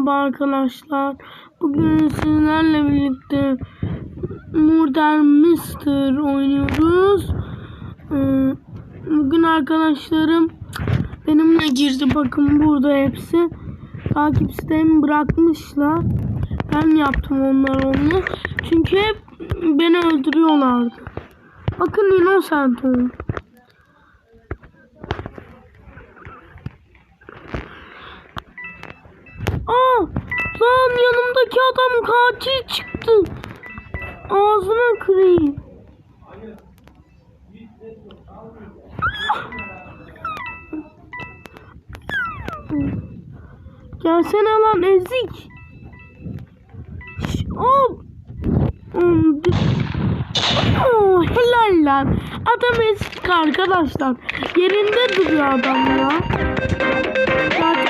Merhaba arkadaşlar. Bugün sizlerle birlikte Murder Mister oynuyoruz. Ee, Bugün arkadaşlarım benimle girdi. Bakın burada hepsi. Takip sistemi bırakmışlar. Ben yaptım onlar onu. Çünkü hep beni öldürüyorlardı. Bakın Innocent oldu. Lan yanımdaki adam katil çıktı. Ağzına kırayım. Gelsene lan ezik. Hop. Hmm, Oo, helal lan. Adam ezik arkadaşlar. Yerinde duruyor adam ya. Artık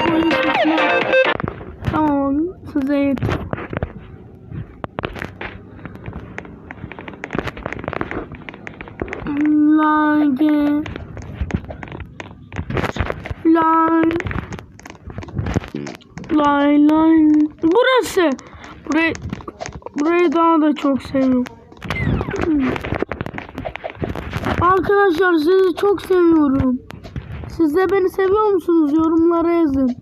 yeter. Lage. Lay. Lay lay. Burası. Burayı, burayı daha da çok seviyorum. Arkadaşlar sizi çok seviyorum. Siz de beni seviyor musunuz? Yorumlara yazın.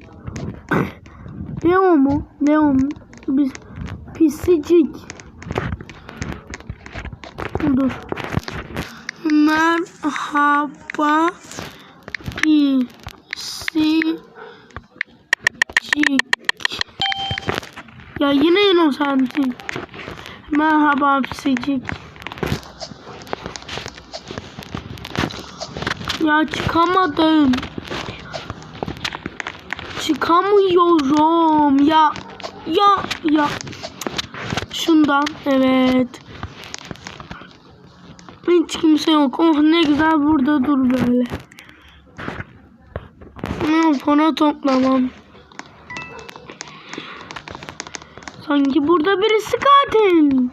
Leo mu? Leo mu? Biz pisicik. Dur. Merhaba pisicik. Ya yine inosantim. Merhaba pisicik. Ya çıkamadım. Çıkamıyorum ya. Ya ya. Şundan evet. Hiç kimse yok. Oh ne güzel burada dur böyle. Ne para toplamam. Sanki burada birisi katil.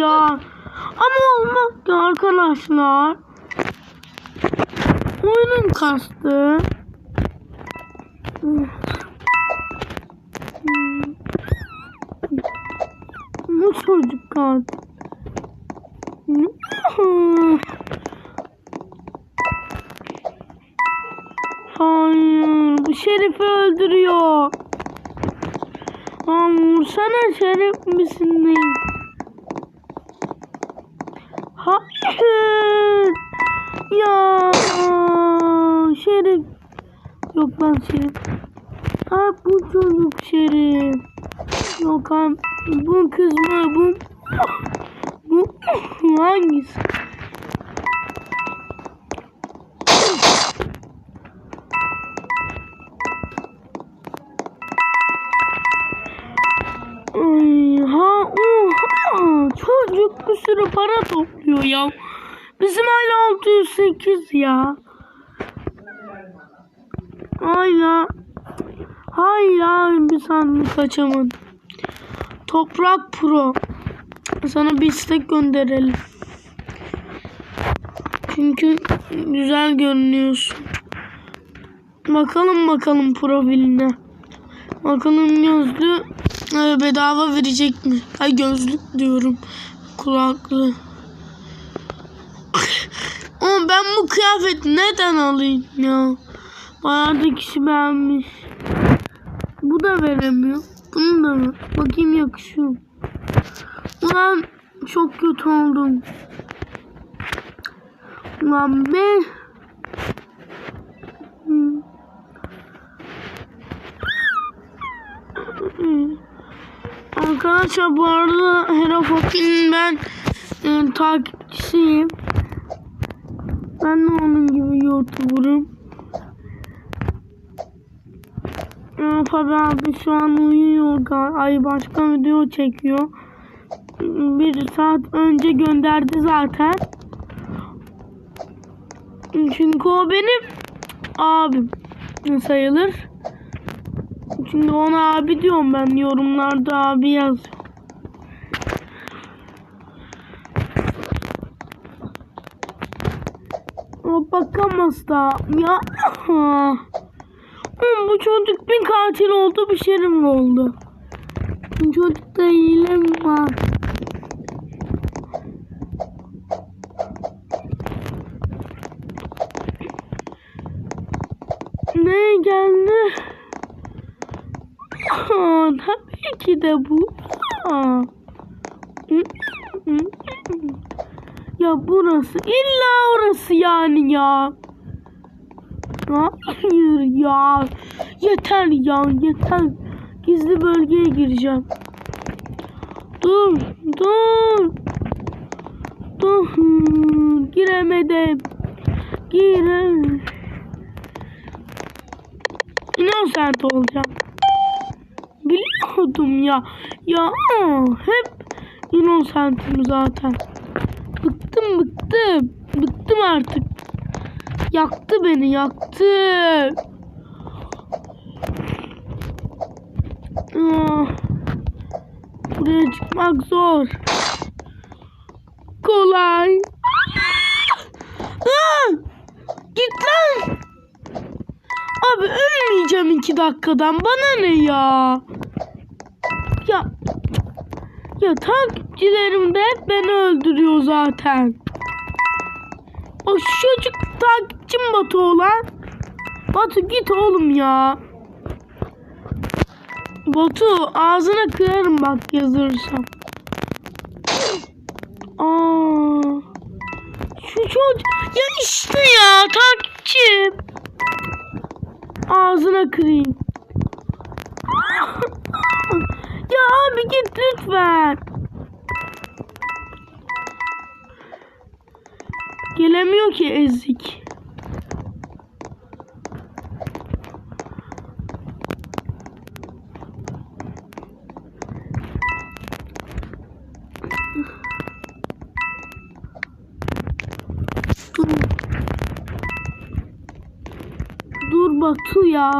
Ya. Ama olmaz ki arkadaşlar. Oyunun kastı. Bu çocuk kastı. Hayır, bu Şerif'i öldürüyor. Lan vursana Şerif misin değil? Hayır. Ya Şerif. Yok lan Şerif. Ha bu çocuk Şerif. Yok lan bu kız mı bu? Bu hangisi? Ay, ha. Çocuk bir sürü para topluyor ya. Bizim hala 608 ya. Hala. Hala bir sandık açamadım. Toprak Pro. Sana bir istek gönderelim. Çünkü güzel görünüyorsun. Bakalım bakalım profiline. Bakalım gözlü bedava verecek mi? Ay gözlük diyorum. Kulaklı. Ama ben bu kıyafeti neden alayım ya? Bayağı da kişi beğenmiş. Bu da veremiyor. Bunu da mı? Bakayım yakışıyor. Ulan çok kötü oldum. Ulan be. Arkadaşlar bu arada Hero Fokin'in ben e, takipçisiyim. Ben de onun gibi YouTuber'ım. E, Fabi abi şu an uyuyor. Ay başka video çekiyor. Bir saat önce gönderdi zaten. Çünkü o benim abim sayılır. Şimdi ona abi diyorum ben yorumlarda abi yaz. O bakamaz da ya. Oğlum bu çocuk bir katil oldu bir şerim oldu. Bu çocukta hile mi var? Ne geldi? Aa, tabii ki de bu. Aa. Ya burası illa orası yani ya. Hayır ya. Yeter ya yeter. Gizli bölgeye gireceğim. Dur dur. Dur. Giremedim. Girem. Innocent olacağım. Biliyordum ya. Ya hep Innocent'im zaten. Bıktım bıktım. Bıktım artık. Yaktı beni yaktı. Ah, Buraya çıkmak zor. Kolay. Ah! Git lan. Abi ölmeyeceğim iki dakikadan. Bana ne? Ya ya takipçilerim de hep beni öldürüyor zaten. O çocuk takipçim Batu olan. Batu git oğlum ya. Batu ağzına kırarım bak yazırsam. Aa. Şu çocuk ya işte ya takipçim. Ağzına kırayım. Ya abi git lütfen. Gelemiyor ki ezik. Dur. Batu ya.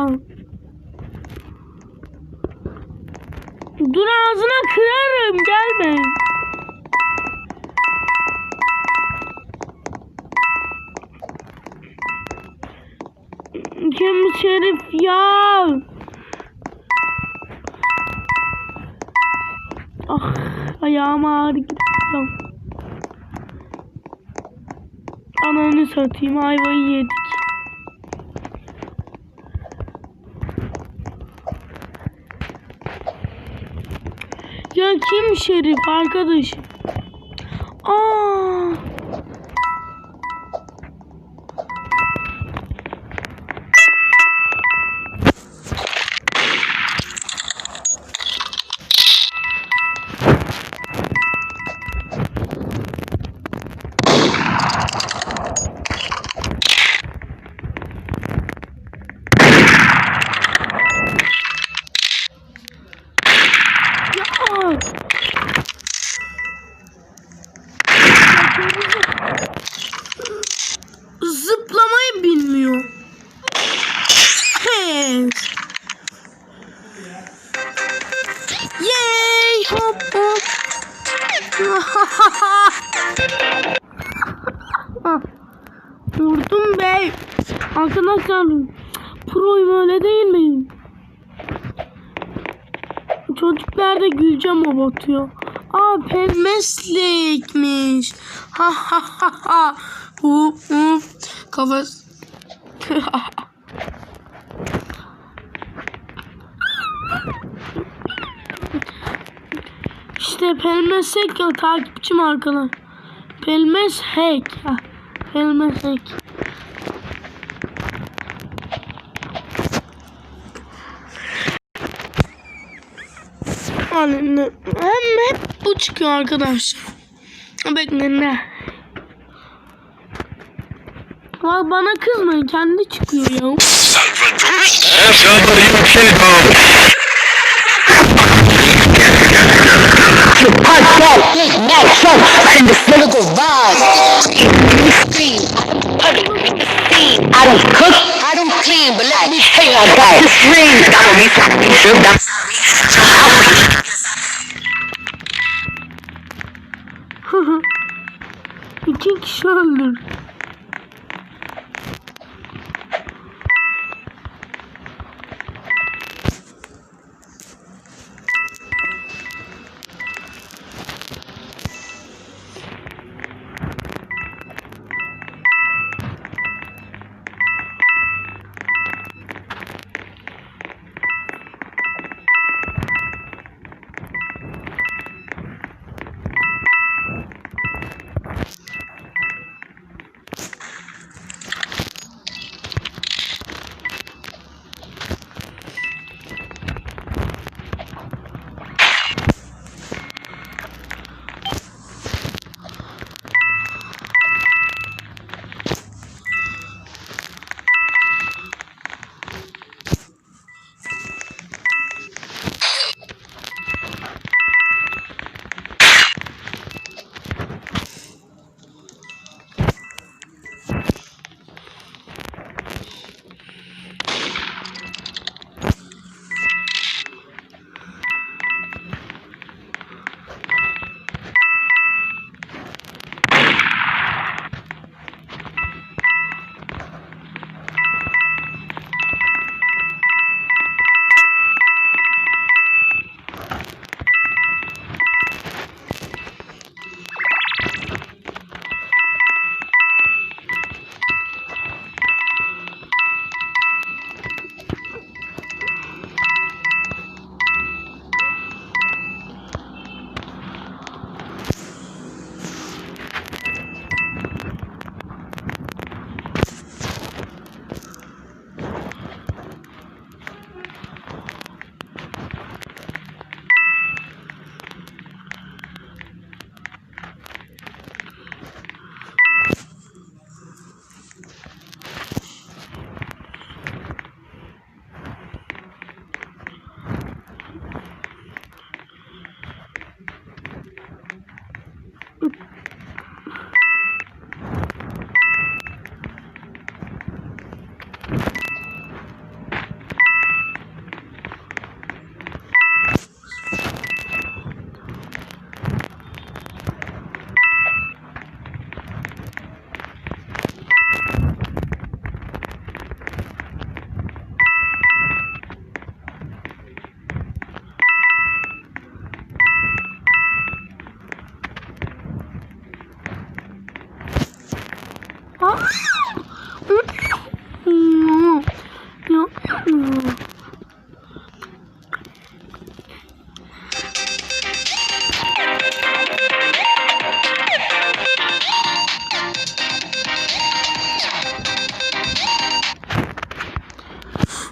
Dur ağzına kırarım gelme. Kim Şerif ya? Ah ayağım ağrı gidiyor. Ananı satayım ayvayı yedik. Ya kim Şerif arkadaşım? Aa. Vurdum be. Arkadaşlar proyum öyle değil mi? Çocuklar da güleceğim o batıyor. Aa pembeslekmiş. Ha ha ha ha. Hu hu. Kafası. işte pelmesek ya takipçim arkadaşlar. Pelmes hack. Ha, Pelmes hack. Anne, hem hep bu çıkıyor arkadaşlar. Bekleyin ne? Bana kızmayın kendi çıkıyor ya. That's İki kişi öldür.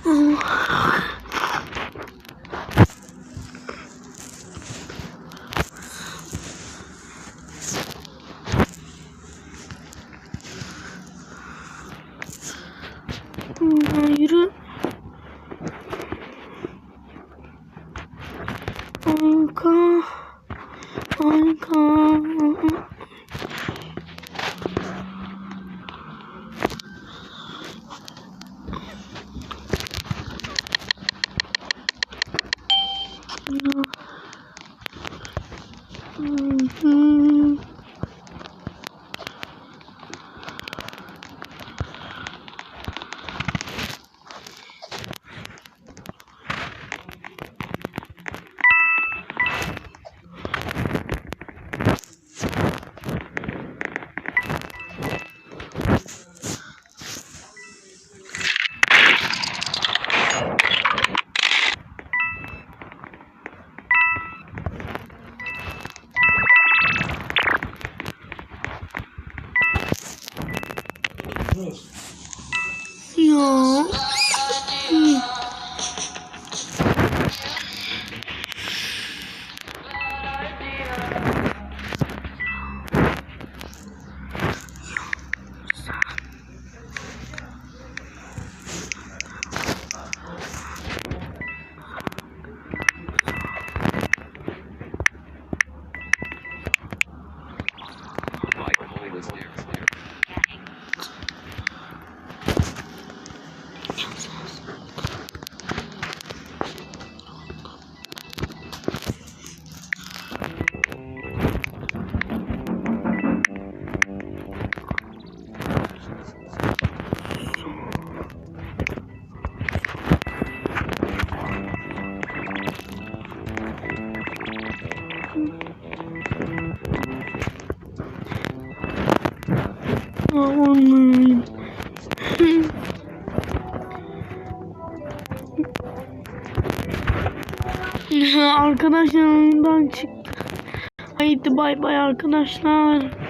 Ya, No. Arkadaşlar oyundan çıktı. Haydi bay bay arkadaşlar.